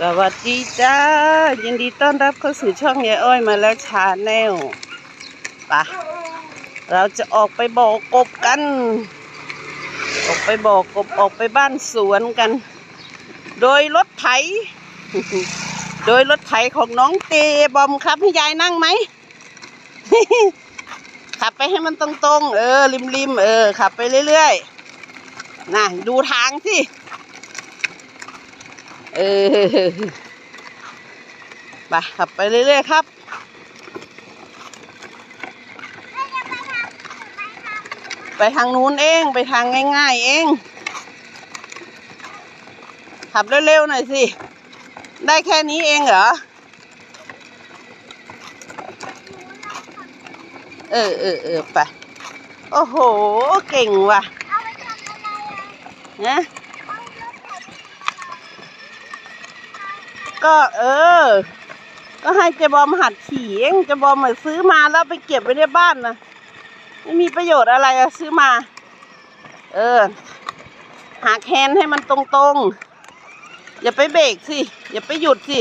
สวัสดีจ้า ยินดีต้อนรับเข้าสู่ช่องยายอ้อยมาแล้วชาแนลปะเราจะออกไปบ่อกบกัน ออกไปบ่อกบออกไปบ้านสวนกัน โดยรถไถ โดยรถไถของน้องเตบอมครับให้ยายนั่งไหมขับไปให้มันตรงๆ เออริมๆเออขับไปเรื่อยๆน่ะดูทางสิ เออไปขับไปเรื่อยๆครับไปทางนู้นเองไปทางง่าย ๆ เอง ขับเร็วๆหน่อยสิ ได้แค่นี้เองเหรอ เออเออเออไป โอ้โห เก่งว่ะ เอาไปทำอะไรอะนะ เอารถไถ ก็เออ ก็ให้เจบอมหัดขี่เองเจบอมเหมาซื้อมาแล้วไปเก็บไว้ในบ้านนะไม่มีประโยชน์อะไรอะซื้อมา เออหักแฮนให้มันตรงๆ อย่าไปเบรกสิ อย่าไปหยุดสิ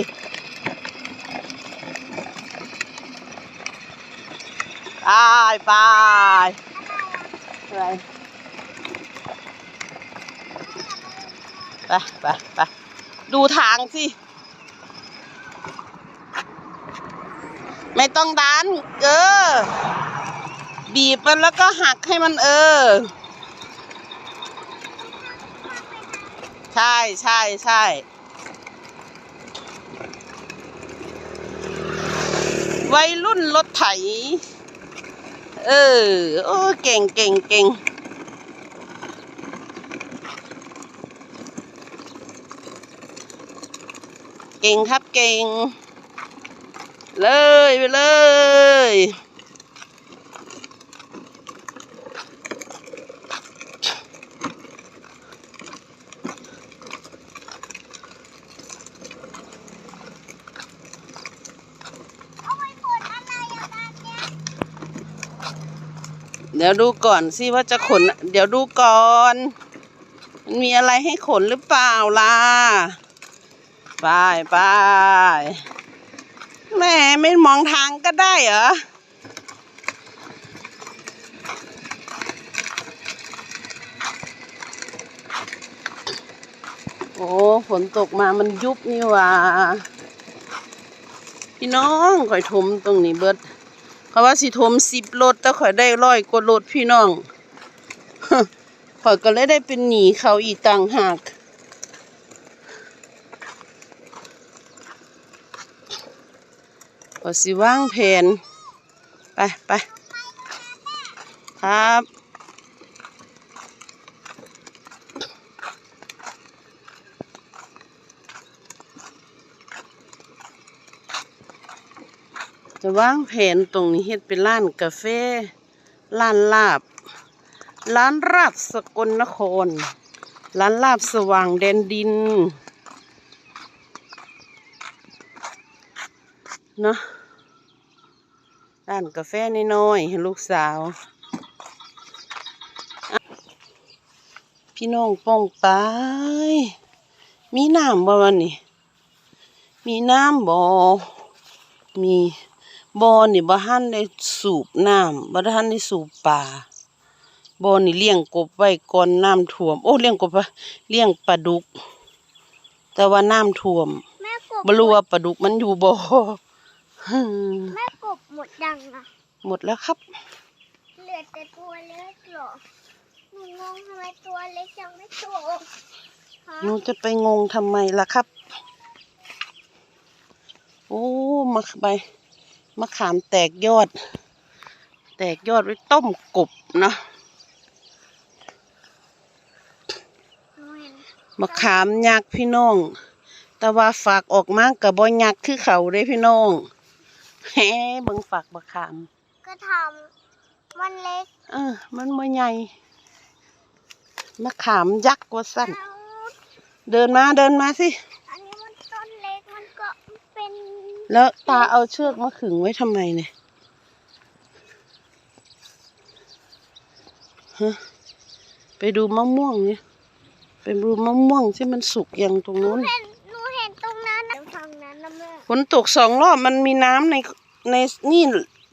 ไปไปไรไปไปไปดูทางสิ ไม่ต้องดัน เออ บีบมันแล้วก็หักให้มันเออ ใช่ใช่ใช่วัยรุ่นรถไถ เออ โอ้ เก่งเก่งเก่งเก่งครับเก่ง เลยไปเลยเอาไปขนอะไรอะบ้านเนี้ยเดี๋ยวดูก่อนสิว่าจะขน เดี๋ยวดูก่อน มันมีอะไรให้ขนหรือเปล่าล่ะ ไปไป แม่ไม่มองทางก็ได้เหรอ โอ้ฝนตกมามันยุบนี่ว่า พี่น้องข่อยถมตรงนี้เบิดเขาว่าสิถมสิบรถแต่ข่อยได้ร้อยกว่ารถพี่น้องข่อยก็เลยได้เป็นหนีเขาอีกต่างหาก ก็สิว่างแผนไปไปครับจะว่างแผนตรงนี้เฮ็ดเป็นร้านกาแฟ ร้านลาบ ร้านราบสกลนคร ร้านลาบสว่างแดนดิน เนาะร้านกาแฟน้อยๆให้ลูกสาวอะพี่น้องป้องไป มีน้ำบ่วันนี้มีน้ำบ่มีบ่อนี่บ่ทันได้สูบน้ำบ่ทันได้สูบปลาบ่อนี่เลี้ยงกบไว้ก่อนน้ำท่วม โอ้เลี้ยงกบปะเลี้ยงปลาดุก แต่ว่าน้ำท่วมแม่กบบ่รู้ว่าปลาดุกมันอยู่บ่ฮึ่ม แม่กบหมดยังอะหมดแล้วครับ เหลือแต่ตัวเล็กเหรอหนูงงทำไมตัวเล็กยังไม่โตฮะหนูจะไปงงทำไมล่ะครับ โอ้มะใบมะขามแตกยอด แตกยอดไว้ต้มกบเนาะหนูเห็นมะขามยักษ์พี่น้อง แต่ว่าฝากออกมากับบ่ยักษ์คือเขาเด้พี่น้อง แฮเบิ่งฝากมะขาม ก็ทำมันเล็กเออ มันบ่ใหญ่มะขามยักษ์ว่าสั้น เอาเดินมาเดินมาสิ อันนี้มันต้นเล็กมันก็เป็นแล้วตาเอาเชือกมาขึงไว้ทำไมเนี่ยฮะไปดูมะม่วงเนี่ยไปดูมะม่วงที่มันสุกยังตรงหนูนู้นเห็นหนูเห็นตรงนั้น ฝนตกสองรอบมันมีน้ำในในนี่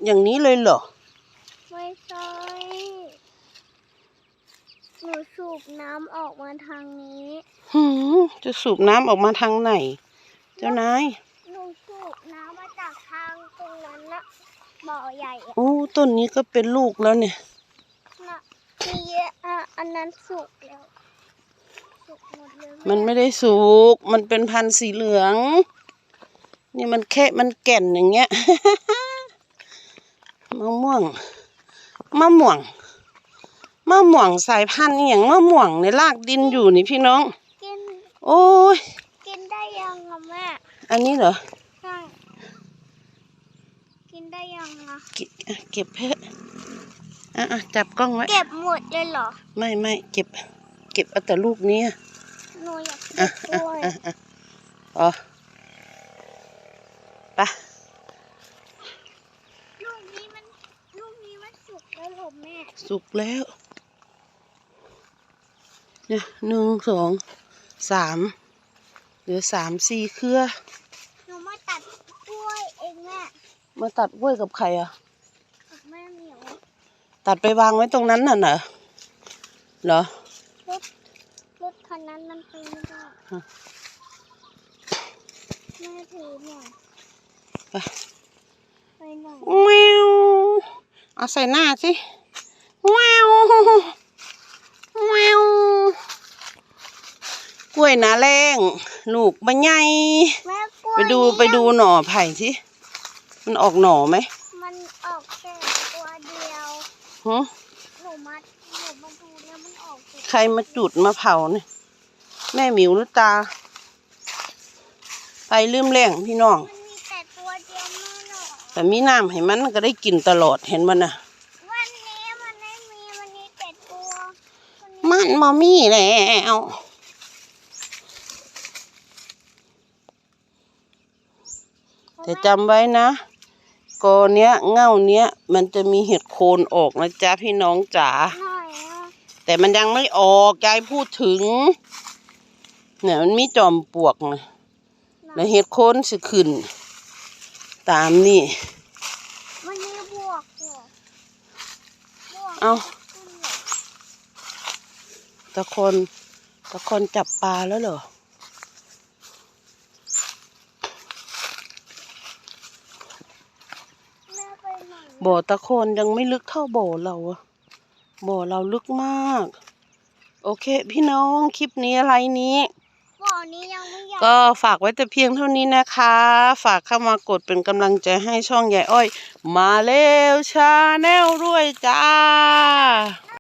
อย่างนี้เลยเหรอ ไม่ใช่หนูสูบน้ำออกมาทางนี้หืมจะสูบน้ำออกมาทางไหน เจ้านาย หนูสูบน้ำมาจากทางตรงนั้นนะบ่อใหญ่อะโอ้ต้นนี้ก็เป็นลูกแล้วเนี่ยน่ะมีเยอะอะอันนั้นสุกแล้วสุกหมดเลยมันไม่ได้สุก มันเป็นพันธุ์สีเหลือง นี่มันแค่มันแก่นอย่างเงี้ยมะม่วงมะม่วงมะม่วงสายพันธุ์อหย่างมะม่วงในรากดินอยู่นี่พี่น้อง กิน โอ้ย กินได้ยังอะแม่ อันนี้เหรอใช่กินได้ยังอะเก็บอะเก็บเพื่อะอะอะจับกล้องไว้ เก็บหมดเลยเหรอ ไม่ไม่เก็บ เก็บเอาแต่ลูกนี้อะหนูอยากกิอะนอะด้วย อะอะอ๋อไปะลูกนี้มันลูกนี้มันสุกแล้วเหรอแม่ สุกแล้ว เนี่ยหนึ่งสองสามเหลือสามสี่เครือ หนูมาตัดกล้วยเองแม่มาตัดกล้วยกับใครอะ กับแม่เหมียวตัดไปวางไว้ตรงนั้นน่ะเหรอเหรอ รถรถคันนั้นมันไปไม่ได้ ฮะ แม่ถือหน่อย ไปไปหน่อยแมวเอาใส่หน้าสิแมวแมวกล้วยหนาแรงลูกมันใหญ่แม่กล้วยไปดูนี่ไปดูหน่อไผ่สิมันออกหน่อไหมมันออกแค่ตัวเดียวหึหนูมาหนูมาดูแล้วมันออกแต่ใครมาจุดมาเผาเนี่ยแม่หมิวหรือตา ไปลืมแรงพี่น้อง แต่มีน้ำให้มันมันก็ได้กินตลอดเห็นมันนะวันนี้มันไม่มีวันนี้แต่ตัววันนี้มันมอมี่แล้วแต่จำไว้นะกอเนี้ยเง่าเนี้ย มันจะมีเห็ดโคนออกนะจ๊ะพี่น้องจ๋าหน่อยอะแต่มันยังไม่ออกยายพูดถึง เนี่ยมันมีจอมปลวกนะแล้วเห็ดโคนสิขึ้น ตามนี่วันนี้บวกเหรอบวกเอาขึ้นเหรอตะคนตะคนจับปลาแล้วเหรอแม่ไปไหนบ่อตะโคนยังไม่ลึกเท่าบ่อเราอะบ่อเราลึกมาก โอเค พี่น้องคลิปนี้อะไรนี้บ่ อนี้ยังไม่ใหญ่ก็ฝากไว้แต่เพียงเท่านี้นะคะ ฝากเข้ามากดเป็นกำลังใจให้ช่องยายอ้อย มาเร็วชาแนลด้วยจ้า